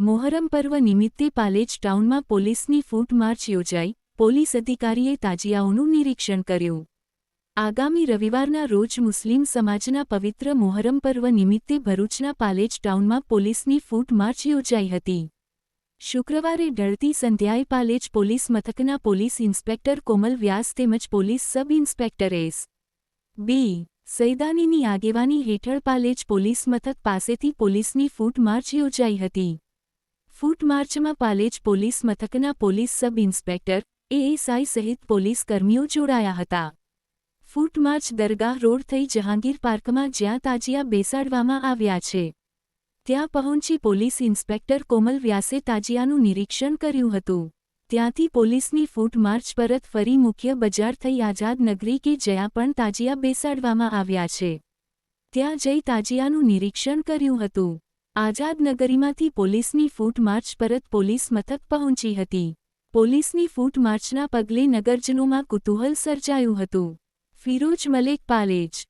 મોહરમ પર્વ નિમિત્તે પાલેજ ટાઉનમાં પોલીસની ફૂટ માર્ચ યોજાઈ. પોલીસ અધિકારીએ તાજિયાઓનું નિરીક્ષણ કર્યું. આગામી રવિવારના રોજ મુસ્લિમ સમાજના પવિત્ર મોહરમ પર્વ નિમિત્તે ભરૂચના પાલેજ ટાઉનમાં પોલીસની ફૂટ માર્ચ યોજાઈ હતી. શુક્રવારે ઢળતી સંધ્યાએ પાલેજ પોલીસ મથકના પોલીસ ઇન્સ્પેક્ટર કોમલ વ્યાસ તેમજ police sub inspector S. B. સૈદાનીની આગેવાની હેઠળ પાલેજ પોલીસ મથક પાસેથી પોલીસની ફૂટ માર્ચ યોજાઈ હતી. ફૂટ માર્ચમાં પાલેજ પોલીસ મથકના પોલીસ સબ ઇન્સ્પેક્ટર, એએસઆઈ સહિત પોલીસ કર્મીઓ જોડાયા હતા. ફૂટ માર્ચ દરગાહ રોડ થઈ જહાંગીર પાર્કમાં જ્યાં તાજિયા બેસાડવામાં આવ્યા છે. ત્યાં પહોંચી પોલીસ ઇન્સ્પેક્ટર કોમલ વ્યાસે તાજિયાનું નિરીક્ષણ કર્યું હતું. ત્યાંથી પોલીસની ફૂટ માર્ચ પરત ફરી મુખ્ય બજાર થઈ આઝાદ નગરી કે જ્યાં પણ તાજિયા બેસાડવામાં આવ્યા છે. ત્યાં જઈ તાજિયાનું નિરીક્ષણ કર્યું હતું. આઝાદ નગરીમાંથી પોલીસની ફૂટ માર્ચ પરત પોલીસ મથક પહોંચી હતી. પોલીસની ફૂટ માર્ચના પગલે નગરજનોમાં કુતૂહલ સર્જાયું હતું. ફિરોજ મલેક પાલેજ